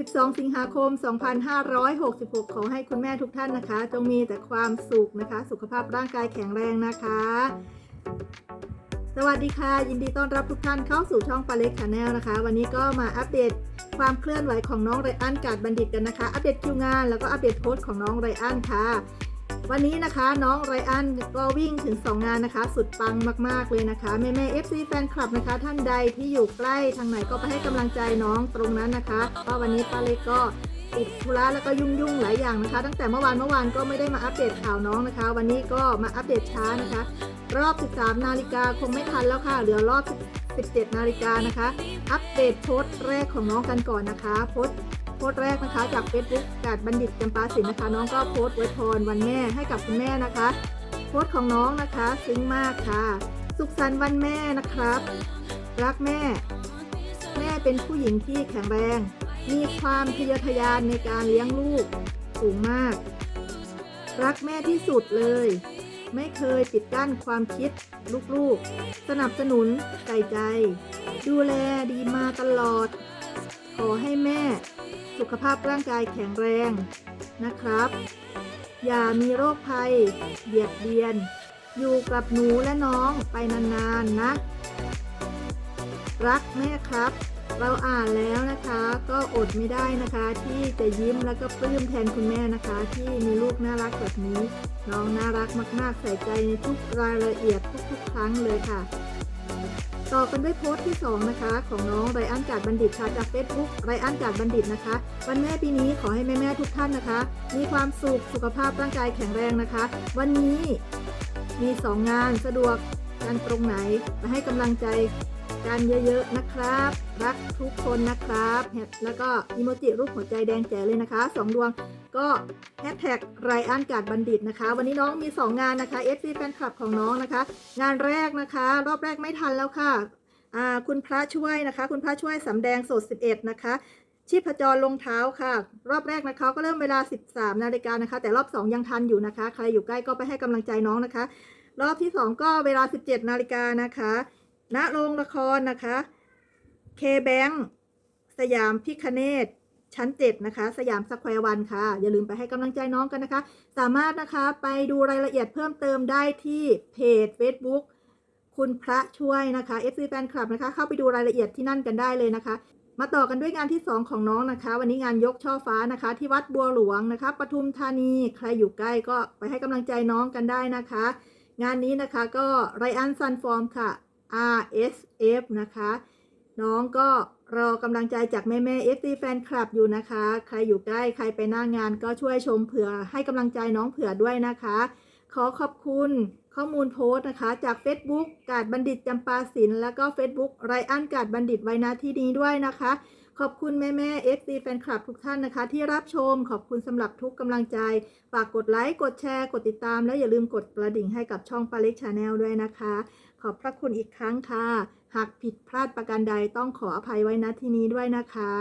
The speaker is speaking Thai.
12 สิงหาคม 2566 ขอให้คุณแม่ทุกท่านนะคะ จงมีแต่ความสุขนะคะ สุขภาพร่างกายแข็งแรงนะคะ สวัสดีค่ะ ยินดีต้อนรับทุกท่านเข้าสู่ช่องปาเล็กชาแนลนะคะ วันนี้ก็มาอัปเดตความเคลื่อนไหวของน้องไรอันกาดบัณฑิตกันนะคะ อัปเดตคิวงานแล้วก็อัปเดตโพสต์ของน้องไรอันค่ะ วันนี้นะคะน้องไรอันก็วิ่งถึง 2 งานนะคะ สุดปังมากๆเลยนะคะ แม่แม่ FC แฟนคลับนะคะ ท่านใดที่อยู่ใกล้ทางไหนก็ไปให้กำลังใจน้องตรงนั้นนะคะก็วันนี้ป้าเล็กก็ติดธุระแล้วก็ยุ่งยุ่งๆหลายอย่างนะคะ ตั้งแต่เมื่อวานเมื่อวานก็ไม่ได้มาอัปเดตข่าวน้องนะคะ วันนี้ก็มาอัปเดตช้านะคะ รอบ 13 นาฬิกาคงไม่ทันแล้วค่ะ เหลือรอบ 17 นาฬิกานะคะ อัปเดตโพสต์แรกของน้องกันก่อนนะคะ โพสต์ โพสต์แรกนะคะ จาก Facebook กาดบัณฑิตจำปาสินนะคะ น้องก็โพสต์ไว้พรวันแม่ให้กับคุณแม่นะคะ โพสต์ของน้องนะคะซึ้งมากค่ะ สุขสันต์วันแม่นะครับ รักแม่ แม่เป็นผู้หญิงที่แข็งแรง มีความทะเยอทะยานในการเลี้ยงลูกสูงมาก รักแม่ที่สุดเลย ไม่เคยปิดกั้นความคิดลูกๆ สนับสนุนใส่ใจ ดูแลดีมาตลอด ขอให้แม่สุขภาพร่างกายแข็งแรงนะครับ อย่ามีโรคภัยเบียดเบียน อยู่กับหนูและน้องไปนานๆนะ รักแม่ครับ เราอ่านแล้วนะคะก็อดไม่ได้นะคะ ที่จะยิ้มแล้วก็ปลื้มแทนคุณแม่นะคะ ที่มีลูกน่ารักแบบนี้ น้องน่ารักมากๆ ใส่ใจในทุกรายละเอียดทุกๆ ครั้งเลยค่ะ ต่อกันด้วยโพสต์ที่ 2 นะคะ ของน้องไรอันกาดบัณฑิตค่ะจากเฟซบุ๊กไรอันกาดบัณฑิตนะคะ วันแม่ปีนี้ขอให้แม่ๆทุกท่านนะคะ มีความสุขสุขภาพร่างกายแข็งแรงนะคะ วันนี้มี 2 งานสะดวกกันตรงไหนมาให้กำลังใจ กันเยอะๆนะครับ รักทุกคนนะครับ แล้วก็อิโมจิรูปหัวใจแดงแจ๋เลยนะคะสองดวงก็แฮชแท็กไรอันกาดบัณฑิตนะคะ วันนี้น้องมี 2 งานนะคะ FC แฟนคลับของน้องนะคะ งานแรกนะคะ รอบแรกไม่ทันแล้วค่ะอ่าคุณพระช่วยนะคะ คุณพระช่วยสำแดงสด 11 นะคะ ชีพจรลงเท้าค่ะ รอบแรกนะคะ ก็เริ่มเวลา 13 นาฬิกานะคะ แต่รอบ 2 ยังทันอยู่นะคะ ใครอยู่ใกล้ก็ไปให้กำลังใจน้องนะคะ รอบที่ 2 ก็เวลา 17 นาฬิกานะคะ ณโรงละครนะคะเคแบงสยามพิคเนตชั้น7นะคะ สยามสแควร์วันค่ะ อย่าลืมไปให้กำลังใจน้องกันนะคะ สามารถนะคะไปดูรายละเอียดเพิ่มเติมได้ที่เพจ Facebook คุณพระช่วยนะคะ FC แฟนคลับนะคะ เข้าไปดูรายละเอียดที่นั่นกันได้เลยนะคะ มาต่อกันด้วยงานที่ 2 ของน้องนะคะ วันนี้งานยกช่อฟ้านะคะ ที่วัดบัวหลวงนะคะปทุมธานีใครอยู่ใกล้ก็ไปให้กำลังใจน้องกันได้นะคะ งานนี้นะคะก็ไรอันซันฟอร์มค่ะ RSF นะคะ น้องก็รอกำลังใจจากแม่แม่ FC แฟนคลับอยู่นะคะ ใครอยู่ใกล้ใครไปหน้างานก็ช่วยชมเผื่อให้กำลังใจน้องเผื่อด้วยนะคะ ขอขอบคุณข้อมูลโพสต์นะคะ จาก Facebook กาดบัณฑิตจำปาสินแล้วก็ Facebook ไรอันกาดบัณฑิตไว้นาที่นี้ด้วยนะคะ ขอบคุณแม่แม่ FC แฟนคลับทุกท่านนะคะ ที่รับชมขอบคุณสำหรับทุกกำลังใจ ฝากกดไลค์ กดแชร์ กดติดตาม และอย่าลืมกดกระดิ่งให้กับช่องปาเล็กชาแนลด้วยนะคะ ขอบพระคุณอีกครั้งค่ะ หากผิดพลาดประการใดต้องขออภัยไว้ณที่นี้ด้วยนะคะ